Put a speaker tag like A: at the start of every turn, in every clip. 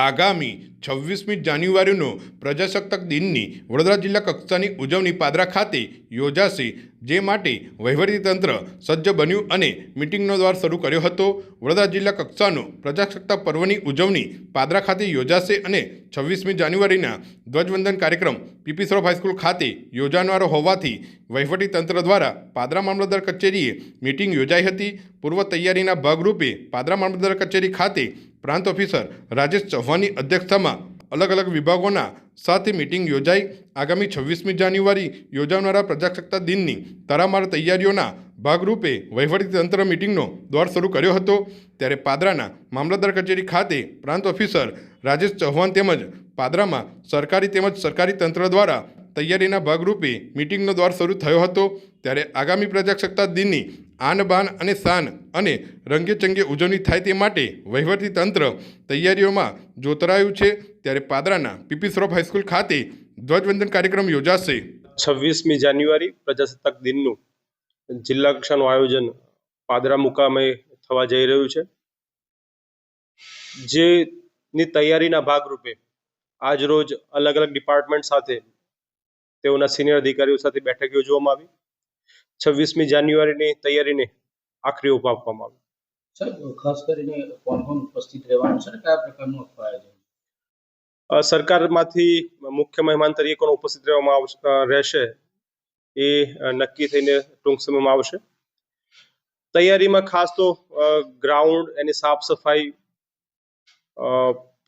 A: આગામી છવ્વીસમી જાન્યુઆરીનો પ્રજાસત્તાક દિનની વડોદરા જિલ્લા કક્ષાની ઉજવણી પાદરા ખાતે યોજાશે, જે માટે વહીવટીતંત્ર સજ્જ બન્યું અને મિટિંગનો દ્વાર શરૂ કર્યો હતો. વડોદરા જિલ્લા કક્ષાનો પ્રજાસત્તાક પર્વની ઉજવણી પાદરા ખાતે યોજાશે અને છવ્વીસમી જાન્યુઆરીના ધ્વજવંદન કાર્યક્રમ પીપી સરોફ હાઈસ્કૂલ ખાતે યોજાનારો હોવાથી વહીવટીતંત્ર દ્વારા પાદરા મામલતદાર કચેરીએ મિટિંગ યોજાઈ હતી. પૂર્વ તૈયારીના ભાગરૂપે પાદરા મામલતદાર કચેરી ખાતે પ્રાંત ઓફિસર રાજેશ ચૌહાણની અધ્યક્ષતામાં અલગ અલગ વિભાગોના સાથે મિટિંગ યોજાઈ. આગામી છવ્વીસમી જાન્યુઆરી યોજાનારા પ્રજાસત્તાક દિનની તડામાર તૈયારીઓના ભાગરૂપે વહીવટીતંત્ર મિટિંગનો દોર શરૂ કર્યો હતો. ત્યારે પાદરાના મામલતદાર કચેરી ખાતે પ્રાંત ઓફિસર રાજેશ ચૌહાણ તેમજ પાદરામાં સરકારી તેમજ સરકારી તંત્ર દ્વારા તૈયારીના ભાગરૂપે મિટિંગનો દ્વાર શરૂ થયો હતો. ત્યારે આગામી પ્રજાસત્તાક દિનની આન બાન અને શાન અને રંગેચંગે ઉજવણી થાય તે માટે વહીવટી તંત્ર તૈયારીઓમાં જોતરાયું છે. ત્યારે પાદરાના પીપી શ્રોફ હાઈસ્કૂલ ખાતે ધ્વજવંદન કાર્યક્રમ યોજાશે.
B: છવ્વીસમી જાન્યુઆરી પ્રજાસત્તાક દિનનું જિલ્લા કક્ષાનું આયોજન પાદરા મુકામે થવા જઈ રહ્યું છે. જેની તૈયારીના ભાગરૂપે આજ રોજ અલગ અલગ ડિપાર્ટમેન્ટ સાથે તેઓના સિનિયર અધિકારીઓ સાથે બેઠક યોજવામાં આવી. છવ્વીસમી જાન્યુઆરીની તૈયારીને આખરી ઓપ આપવામાં આવ્યો
C: સાહેબ ખાસ કરીને કોણ કોણ ઉપસ્થિત રહેવાનું છે કયા પ્રકારનું આયોજન
B: સરકારમાંથી મુખ્ય મહેમાન તરીકે કોણ ઉપસ્થિત રહેવામાં આવશે રહેશે એ નક્કી થઈને ટૂંક સમયમાં આવશે. તૈયારીમાં ખાસ તો ગ્રાઉન્ડ એની સાફ સફાઈ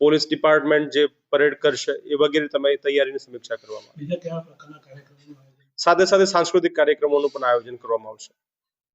B: પોલીસ ડિપાર્ટમેન્ટ જે પરેડ કરશે એ વગેરે તમારી તૈયારીની સમીક્ષા કરવામાં આવી. સાથે સાથે સાંસ્કૃતિક કાર્યક્રમોનું પણ આયોજન કરવામાં આવશે.